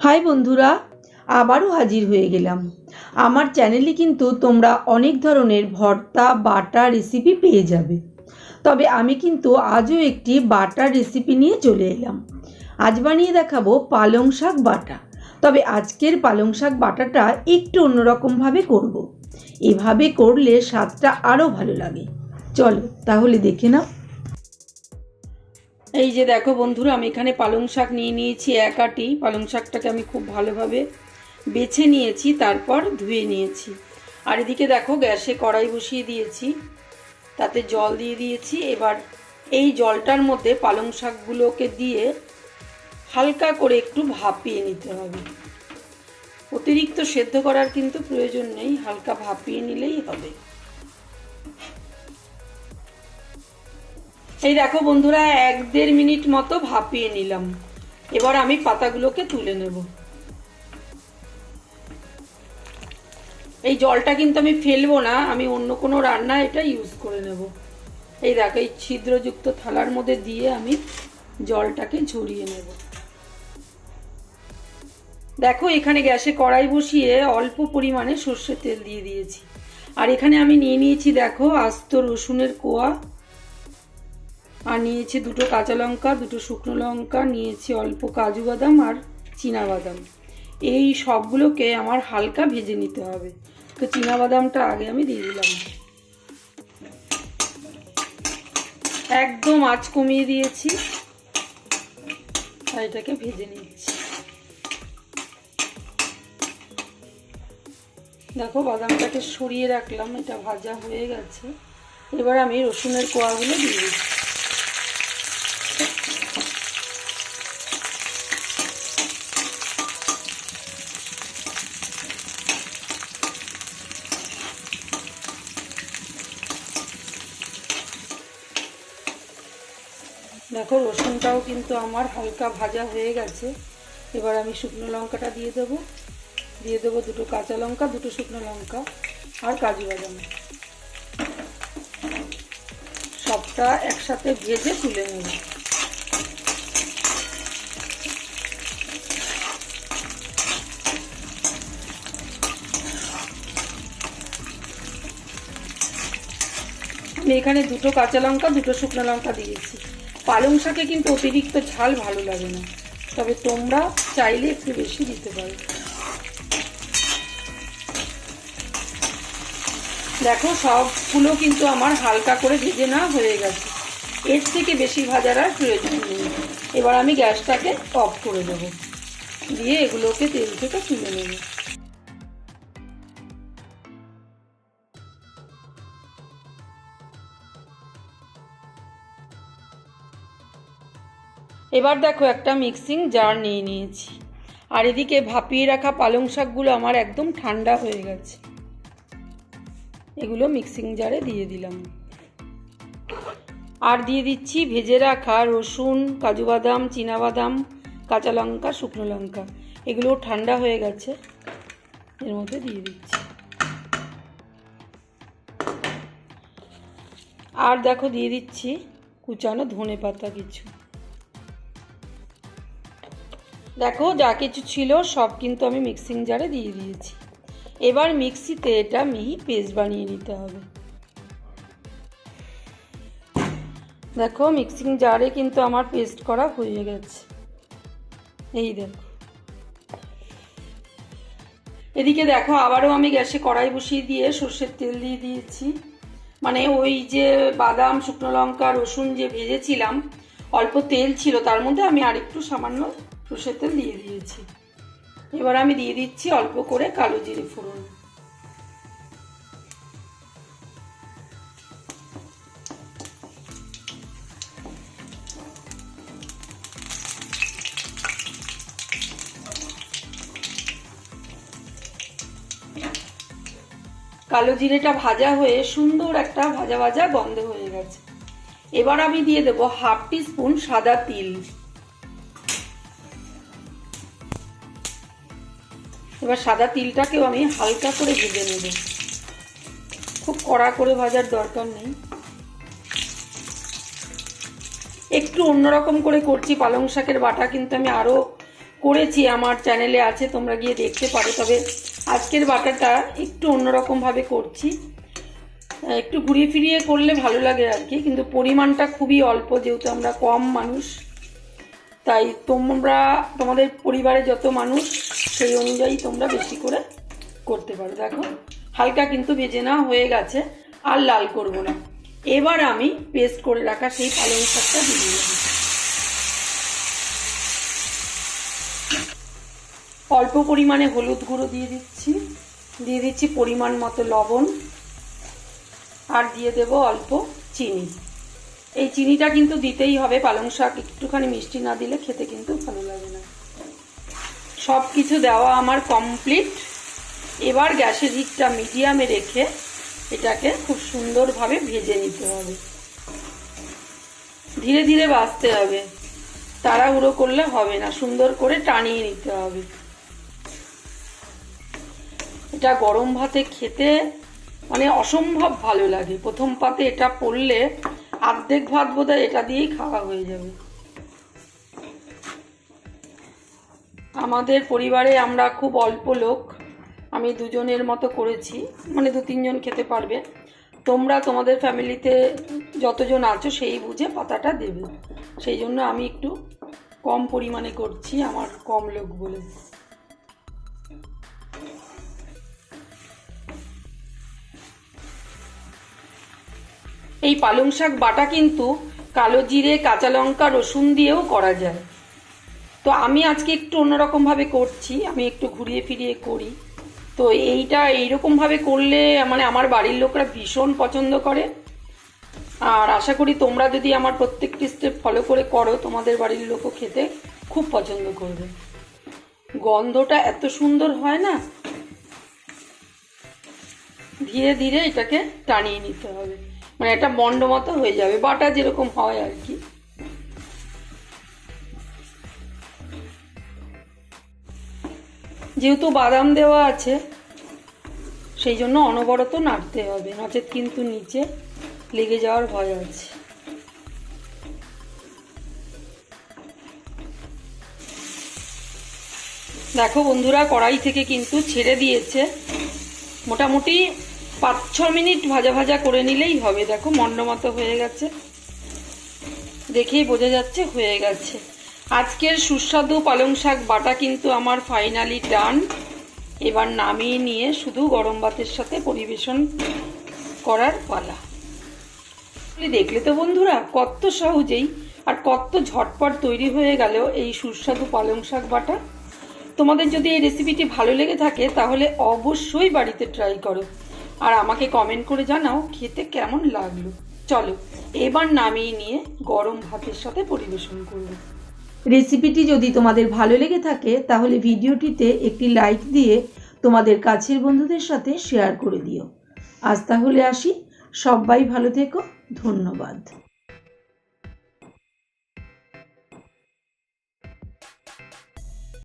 High বন্ধুরা, আবারও হাজির হয়ে গেলাম। আমার চ্যানেলে কিন্তু তোমরা অনেক ধরনের ভর্তা, বাটা রেসিপি পেয়ে যাবে। তবে আমি কিন্তু আজও একটি বাটা রেসিপি নিয়ে চলে এলাম। আজ বানিয়ে দেখাবো পালং শাক বাটা। তবে আজকের পালং শাক বাটাটা একটু অন্যরকমভাবে করব। এভাবে করলে স্বাদটা আরও ভালো লাগে। চলো তাহলে দেখে নাও। এই যে দেখো বন্ধুরা, আমি এখানে পালং শাক নিয়ে নিয়েছি এক আটি। পালং শাকটাকে আমি খুব ভালোভাবে বেছে নিয়েছি, তারপর ধুয়ে নিয়েছি। আর এদিকে দেখো, গ্যাসে কড়াই বসিয়ে দিয়েছি, তাতে জল দিয়ে দিয়েছি। এবার এই জলটার মধ্যে পালং শাকগুলোকে দিয়ে হালকা করে একটু ভাপিয়ে নিতে হবে। অতিরিক্ত সেদ্ধ করার কিন্তু প্রয়োজন নেই, হালকা ভাপিয়ে নিলেই হবে। এই দেখো বন্ধুরা, এক দেড় মিনিট মতো ভাপিয়ে নিলাম। এবার আমি পাতাগুলোকে তুলে নেব। এই জলটা কিন্তু আমি ফেলব না, আমি অন্য কোনো রান্না এটা ইউজ করে নেব। এই দেখো, এই ছিদ্রযুক্ত থালার মধ্যে দিয়ে আমি জলটাকে ঝরিয়ে নেব। দেখো, এখানে গ্যাসে কড়াই বসিয়ে অল্প পরিমাণে সর্ষের তেল দিয়ে দিয়েছি। আর এখানে আমি নিয়ে নিয়েছি, দেখো, আস্ত রসুনের কোয়া। আর নিয়েছি দুটো কাঁচা লঙ্কা, দুটো শুকনো লঙ্কা, নিয়েছি অল্প কাজু বাদাম আর বাদাম। এই সবগুলোকে আমার হালকা ভেজে নিতে হবে। তো বাদামটা আগে আমি দিয়ে দিলাম। একদম আঁচ কমিয়ে দিয়েছি। আর এটাকে ভেজে নিচ্ছি। দেখো বাদামটাকে সরিয়ে রাখলাম, এটা ভাজা হয়ে গেছে। এবার আমি রসুনের কোয়াগুলো দিয়ে দিচ্ছি। দেখো, রসুনটাও কিন্তু আমার হালকা ভাজা হয়ে গেছে। এবার আমি শুকনো লঙ্কাটা দিয়ে দেবো। দিয়ে দেবো দুটো কাঁচা লঙ্কা, দুটো শুকনো লঙ্কা আর কাজু বাদাম। সবটা একসাথে ভেজে তুলে নেব। আমি এখানে দুটো কাঁচা লঙ্কা, দুটো শুকনো লঙ্কা দিয়েছি। পালং শাকে কিন্তু অতিরিক্ত ঝাল ভালো লাগে না। তবে তোমরা চাইলে একটু বেশি দিতে পারো। দেখো, সবগুলো কিন্তু আমার হালকা করে ভেজে না হয়ে গেছে। এর থেকে বেশি ভাজার আর প্রয়োজন নেই। এবার আমি গ্যাসটাকে অফ করে দেবো। দিয়ে এগুলোকে তেল থেকে তুলে নেব। এবার দেখো একটা মিক্সিং জার নিয়ে নিয়েছি। আর এদিকে ভাপিয়ে রাখা পালং শাকগুলো আমার একদম ঠান্ডা হয়ে গেছে। এগুলো মিক্সিং জারে দিয়ে দিলাম। আর দিয়ে দিচ্ছি ভেজে রাখা রসুন, কাজু বাদাম বাদাম, কাঁচা লঙ্কা, শুকনো লঙ্কা। এগুলো ঠান্ডা হয়ে গেছে। এর মধ্যে দিয়ে দিচ্ছি। আর দেখো দিয়ে দিচ্ছি কুচানো ধনে পাতা কিছু। দেখো, যা কিছু ছিল সব কিন্তু আমি মিক্সিং জারে দিয়ে দিয়েছি। এবার মিক্সিতে এটা মিহি পেস্ট বানিয়ে নিতে হবে। দেখো মিক্সিং জারে কিন্তু আমার পেস্ট করা হয়ে গেছে। এই দেখো। এদিকে দেখো, আবারও আমি গ্যাসে কড়াই বসিয়ে দিয়ে সর্ষের তেল দিয়ে দিয়েছি। মানে ওই যে বাদাম, শুকনো লঙ্কা, রসুন যে ভেজেছিলাম, অল্প তেল ছিল, তার মধ্যে আমি আরেকটু সামান্য সর্ষের তেল দিয়ে দিয়েছি। এবার আমি দিয়ে দিচ্ছি অল্প করে কালো জিরে ফোড়ন। কালো জিরেটা ভাজা হয়ে সুন্দর একটা ভাজা ভাজা গন্ধ হয়ে গেছে। এবার আমি দিয়ে দেবো হাফ টি স্পুন সাদা তিল। এবার সাদা তিলটাকেও আমি হালকা করে ভেজে নেব। খুব কড়া করে ভাজার দরকার নেই। একটু অন্যরকম করে করছি, পালং শাকের বাটা কিন্তু আমি আরও করেছি, আমার চ্যানেলে আছে, তোমরা গিয়ে দেখতে পারো। তবে আজকের বাটাটা একটু অন্যরকমভাবে করছি। একটু ঘুরিয়ে ফিরিয়ে করলে ভালো লাগে আর কি, কিন্তু পরিমাণটা খুবই অল্প, যেহেতু আমরা কম মানুষ। তাই তোমরা, তোমাদের পরিবারে যত মানুষ সেই অনুযায়ী তোমরা বেশি করে করতে পারো। দেখো, হালকা কিন্তু ভেজে না হয়ে গেছে, আর লাল করব না। এবার আমি পেস্ট করে রাখা সেই পালং শাকটা দিয়ে দেবো অল্প পরিমাণে হলুদ গুঁড়ো দিয়ে দিচ্ছি। দিয়ে দিচ্ছি পরিমাণ মতো লবণ। আর দিয়ে দেব অল্প চিনি। এই চিনিটা কিন্তু দিতেই হবে, পালং শাক একটুখানি মিষ্টি না দিলে খেতে কিন্তু ভালো লাগে না। সব কিছু দেওয়া আমার কমপ্লিট এবার গ্যাসের হিটটা মিডিয়ামে রেখে এটাকে খুব সুন্দরভাবে ভেজে নিতে হবে। ধীরে ধীরে বাঁচতে হবে। তাড়াহুড়ো করলে হবে না, সুন্দর করে টানিয়ে নিতে হবে। এটা গরম ভাতে খেতে মানে অসম্ভব ভালো লাগে। প্রথম পাতে এটা পড়লে অর্ধেক ভাত বোধহয় এটা দিয়েই খাওয়া হয়ে যাবে। আমাদের পরিবারে আমরা খুব অল্প লোক। আমি দুজনের মতো করেছি মানে দু তিনজন খেতে পারবে। তোমরা তোমাদের ফ্যামিলিতে যতজন আছো সেই বুঝে পাতাটা দেবে। সেই জন্য আমি একটু কম পরিমাণে করছি, আমার কম লোক বলে। এই পালং শাক বাটা কিন্তু কালো জিরে, কাঁচা লঙ্কা, রসুন দিয়েও করা যায়। তো আমি আজকে একটু অন্যরকমভাবে করছি, আমি একটু ঘুরিয়ে ফিরিয়ে করি। তো এইটা এইরকমভাবে করলে মানে আমার বাড়ির লোকরা ভীষণ পছন্দ করে। আর আশা করি তোমরা যদি আমার প্রত্যেকটি স্টেপ ফলো করে করো, তোমাদের বাড়ির লোকও খেতে খুব পছন্দ করবে। গন্ধটা এত সুন্দর হয় না? ধীরে ধীরে এটাকে টানিয়ে নিতে হবে। মানে এটা মন্ড মতো হয়ে যাবে, বাটা যেরকম হয় আর কি। যেহেতু বাদাম দেওয়া আছে, সেই জন্য অনবরত নাড়তে হবে, নচেত কিন্তু নিচে লেগে যাওয়ার ভয় আছে। দেখো বন্ধুরা, কড়াই থেকে কিন্তু ছেড়ে দিয়েছে। মোটামুটি পাঁচ, ছ মিনিট ভাজা ভাজা করে নিলেই হবে। দেখো মন্ডমতো হয়ে গেছে, দেখেই বোঝা যাচ্ছে হয়ে গেছে। আজকের সুস্বাদু পালং শাক বাটা কিন্তু আমার ফাইনালি ডান এবার নামিয়ে নিয়ে শুধু গরম ভাতের সাথে পরিবেশন করার পালা। দেখলে তো বন্ধুরা, কত সহজেই আর কত ঝটপট তৈরি হয়ে গেল এই সুস্বাদু পালং শাক বাটা। তোমাদের যদি এই রেসিপিটি ভালো লেগে থাকে, তাহলে অবশ্যই বাড়িতে ট্রাই করো। আর আমাকে কমেন্ট করে জানাও খেতে কেমন লাগল। চলো, এবার নামিয়ে নিয়ে গরম ভাতের সাথে পরিবেশন করব রেসিপিটি যদি তোমাদের ভালো লেগে থাকে, তাহলে ভিডিওটিতে একটি লাইক দিয়ে তোমাদের কাছের বন্ধুদের সাথে শেয়ার করে দিও। আজ তাহলে আসি। সবাই ভালো থেকো। ধন্যবাদ।